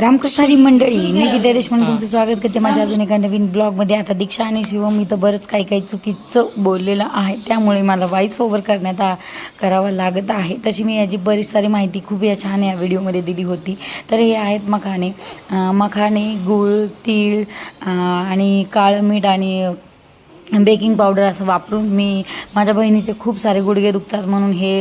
रामकृष्णारी मंडळी मी विद्या देशपांडे तुमचं स्वागत करते माझ्या अजून एका नवीन ब्लॉगमध्ये. आता दीक्षा आणि शिवम मी तर बरंच काही काही चुकीचं बोललेलं आहे. त्यामुळे मला व्हॉइस ओव्हर करण्यात आ करावं लागत आहे. तशी मी याची बरीच सारी माहिती खूप या छान या व्हिडिओमध्ये दिली होती. तर हे आहेत मखाणे. अं, मखाणे गूळ तीळ आणि काळं मीठ आणि बेकिंग पावडर असं वापरून मी माझ्या बहिणीचे खूप सारे गुडघे दुखतात म्हणून हे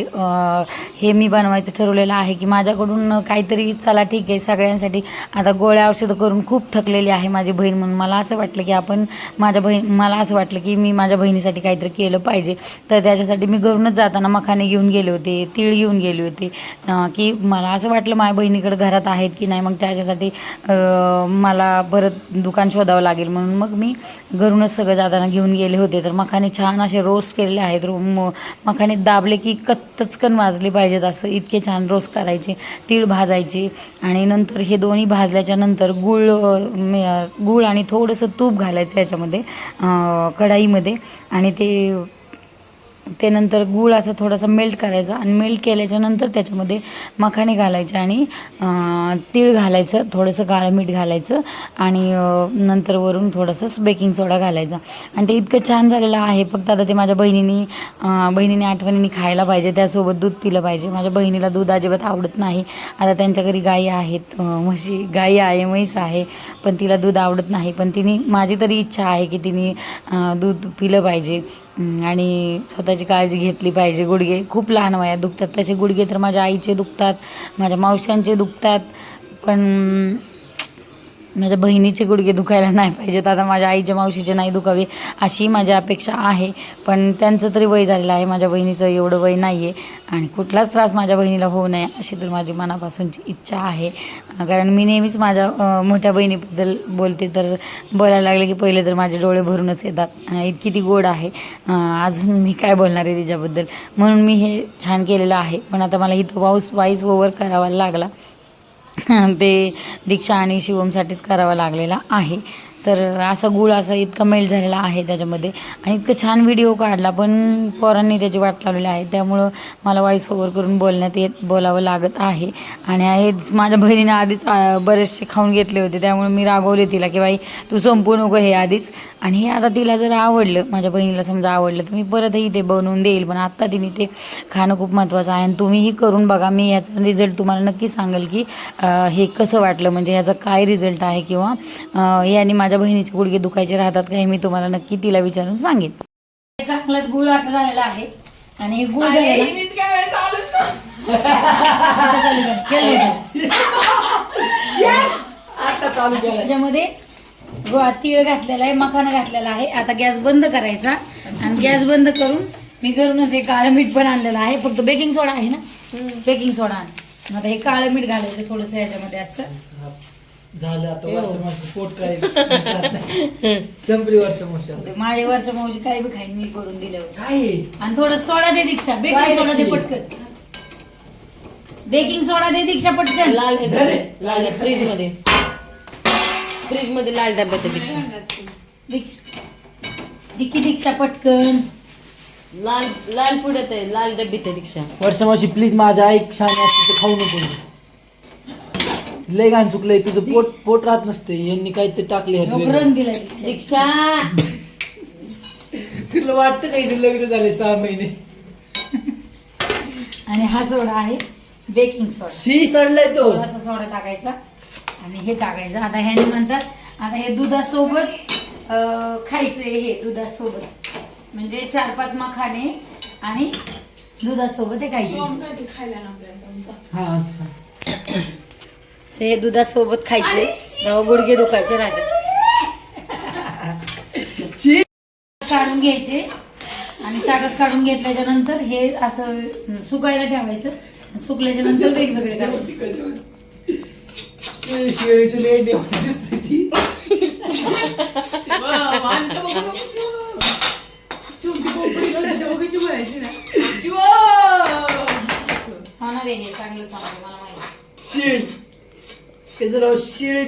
हे मी बनवायचं ठरवलेलं आहे की माझ्याकडून काहीतरी चला ठीक आहे सगळ्यांसाठी आता गोळ्या औषधं करून खूप थकलेली आहे माझी बहीण म्हणून. मला असं वाटलं की आपण माझ्या बहीण मला असं वाटलं की मी माझ्या बहिणीसाठी काहीतरी केलं पाहिजे. तर त्याच्यासाठी मी घरूनच जाताना मखाने घेऊन गेले होते तीळ घेऊन गेले होते. की मला असं वाटलं माझ्या बहिणीकडे घरात आहेत की नाही मग त्याच्यासाठी मला परत दुकान शोधावं लागेल म्हणून मग मी घरूनच सगळं जाताना घेऊन गेले होते. तर मखाने छान असे रोस्ट केलेले आहेत. रो मखाने दाबले की कच्चकन वाजले पाहिजेत असं इतके छान रोस्ट करायचे. तीळ भाजायचे. आणि नंतर हे दोन्ही भाजल्याच्या नंतर गूळ गूळ आणि थोडंसं तूप घालायचं याच्यामध्ये कढाईमध्ये. आणि ते ते नंतर गूळ असं थोडासा मेल्ट करायचा आणि मेल्ट केल्याच्यानंतर त्याच्यामध्ये मखाणे घालायचे आणि तीळ घालायचं थोडंसं काळं मीठ घालायचं आणि नंतर वरून थोडंसं बेकिंग सोडा घालायचा. आणि ते इतकं छान झालेलं आहे फक्त आता ते माझ्या बहिणीनी बहिणीने आठवणीने खायला पाहिजे त्यासोबत दूध पिलं पाहिजे. माझ्या बहिणीला दूध अजिबात आवडत नाही. आता त्यांच्या घरी गायी आहेत म्हशी गायी आहे म्हैस आहे पण तिला दूध आवडत नाही. पण तिने माझी तरी इच्छा आहे की तिने दूध पिलं पाहिजे. आणि स्वतःची काळजी घेतली पाहिजे. गुडघे खूप लहान वयात दुखतात. तसे गुडघे तर माझ्या आईचे दुखतात माझ्या मावशांचे दुखतात. पण माझ्या बहिणीचे गुडघे दुखायला नाही पाहिजेत. आता माझ्या आईच्या मावशीचे नाही दुखावे अशी माझी अपेक्षा आहे. पण त्यांचं तरी वय झालेलं आहे. माझ्या बहिणीचं एवढं वय नाही आहे आणि कुठलाच त्रास माझ्या बहिणीला होऊ नये अशी तर माझी मनापासूनची इच्छा आहे. कारण मी नेहमीच माझ्या मोठ्या बहिणीबद्दल बोलते. तर बोलायला लागले की पहिले तर माझे डोळे भरूनच येतात. इतकी ती गोड आहे. अजून मी काय बोलणार आहे तिच्याबद्दल? म्हणून मी हे छान केलेलं आहे. पण आता मला इथं वाऊस वाईस ओव्हर करावा लागला. ते दीक्षा आणि शिवमसाठीच करावा लागलेला आहे. तर असा गुळ असा इतका मेल्ट झालेला आहे त्याच्यामध्ये. आणि इतकं छान व्हिडिओ काढला पण पोरांनी त्याची वाट लावलेली आहे. त्यामुळं मला वॉईस ओव्हर करून बोलण्यात येत बोलावं लागत आहे. आणि हेच माझ्या बहिणीने आधीच बरेचसे खाऊन घेतले होते. त्यामुळे मी रागवले तिला की बाई तू संपू नको हे आधीच. आणि हे आता तिला जर आवडलं माझ्या बहिणीला समजा आवडलं तर मी परतही ते बनवून देईल. पण आत्ता तिने ते खाणं खूप महत्त्वाचं आहे. आणि तुम्हीही करून बघा मी याचा रिझल्ट तुम्हाला नक्की सांगेल की हे कसं वाटलं. म्हणजे ह्याचा काय रिझल्ट आहे किंवा याने माझ्या बहिणीचे गुडघे दुखायचे राहतात का हे मी तुम्हाला नक्की तिला विचारून सांगेन. चांगलाच गुळ असं झालेला आहे. आणि हे गुळ त्याच्यामध्ये तीळ घातलेला आहे मखाना घातलेला आहे. आता गॅस बंद करायचा. आणि गॅस बंद करून मी घरूनच हे काळं मीठ पण आणलेलं आहे. फक्त बेकिंग सोडा आहे ना? बेकिंग सोडा आण. आता हे काळं मीठ घालायचं थोडंसं याच्यामध्ये असं. झालं आता वर्ष मास पोट काय संपली वर्ष मास माझे वर्ष मावशी काय बी खाईन मी करून दिल्यावर काय? आहे? आणि थोडं सोडा दे दीक्षा. बेकिंग काय सोडा दे नक्की? पटकन. बेकिंग सोडा दे दीक्षा पटकन. लाल ह्याच्यामध्ये लाल फ्रीजमध्ये फ्रीजमध्ये लाल डब्यात दीक्षा. दीक्ष. दिकी दीक्षा पटकन. लाल लाल पुढ्यात आहे लाल डब्यात आहे दीक्षा. वर्ष मावशी प्लीज माझं ऐक छान असतं ते खाऊ नको. लय घाण चुकलंय तुझं पोट पोट राहत नसते. यांनी काहीतरी टाकले. रंग दीक्षा! तुला वाटतं का हिचं लग्न झाले सहा महिने? आणि हा सोडा आहे बेकिंग सोडा शी सडलाय तो. थोडासा सोडा टाकायचा आणि हे टाकायचं. आता ह्याने म्हणतात आता हे दुधासोबत अं, खायचं हे दुधासोबत. म्हणजे चार पाच मखाने आणि दुधासोबत हे खायचं ते हे. दुधासोबत खायचे. तेव्हा गुडघे दुखायचे राहतात शी काढून घ्यायचे. आणि ताकद काढून घेतल्याच्या नंतर हे असं सुकायला ठेवायचं. सुकल्याच्या नंतर वेगवेगळे करायचे त्याचं नाव शेळी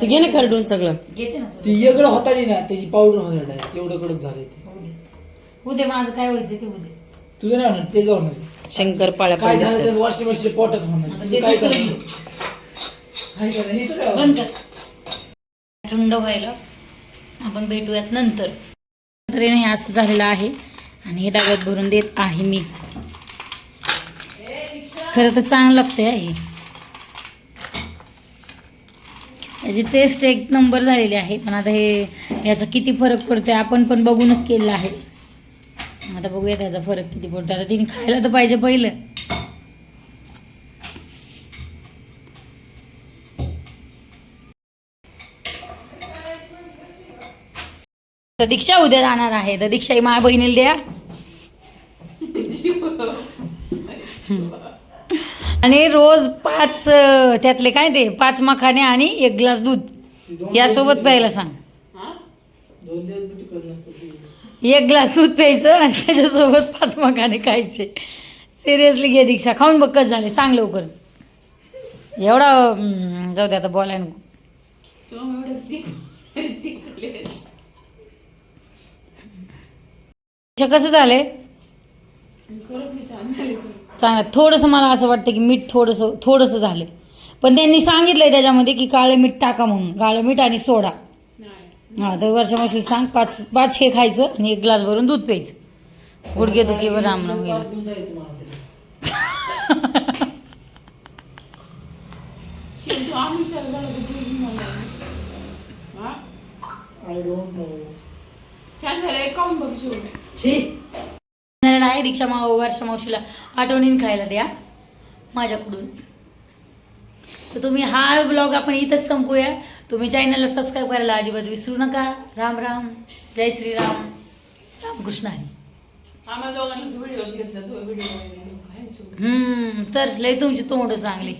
ते घे ना खरडून सगळं. घेते ना. ती वेगळं होतानी ना त्याची पावडर होणार आहे एवढं कडक झालंय ते. होऊ दे. होऊ दे माझं काय व्हायचं ते होऊ दे. तुझं नाही होणार ते जाऊन शंकर पाळ्या काय झालं तर वर्ष वर्ष पोटच होणार आता तुझं ते काय बंद. कर. थंड व्हायला आपण भेटूयात नंतर. तर हे नाही असं झालेलं आहे आणि हे डब्यात भरून देत आहे मी. खरं तर चांगलं लागतंय हा हे याची टेस्ट एक नंबर झालेली आहे. पण आता हे याचा किती फरक पडतोय आपण पण बघूनच केलेला आहे. आता बघूया त्याचा फरक किती पडतो आता तिने खायला तर पाहिजे पहिलं. तर दीक्षा उद्या जाणार आहे. तर दीक्षा ही माझ्या बहिणीला द्या. आणि रोज पाच अं, त्यातले काय ते पाच मखाने आणि एक ग्लास दूध. यासोबत प्यायला सांग. दोन दिवस एक ग्लास दूध प्यायचं आणि त्याच्यासोबत पाच मखाने खायचे. सिरियसली घे दीक्षा खाऊन बघ कसं झाले सांग लवकर. एवढा जाऊ दे आता बोलाय नको. दीक्षा, कसं झालंय? चांगलं. थोडंसं मला असं वाटतं की मीठ थोडंसं थोडंसं झालं पण त्यांनी सांगितलंय त्याच्यामध्ये की काळं मीठ टाका म्हणून. काळं मीठ आणि सोडा. हां तर वर्षामाशी सांग पाच पाच हे खायचं आणि एक ग्लास भरून दूध प्यायचं. गुडघे दुखीवर रामराम गेलं. घेऊन जायचं आहे दीक्षा माव वर्षा मावशीला आठवणीन खायला द्या माझ्याकडून. तर तुम्ही हा ब्लॉग आपण इथंच संपूया. तुम्ही चॅनलला सबस्क्राईब करायला अजिबात विसरू नका. राम राम. जय श्रीराम. रामकृष्ण हरी. तर लय तुमची तोंड चांगली.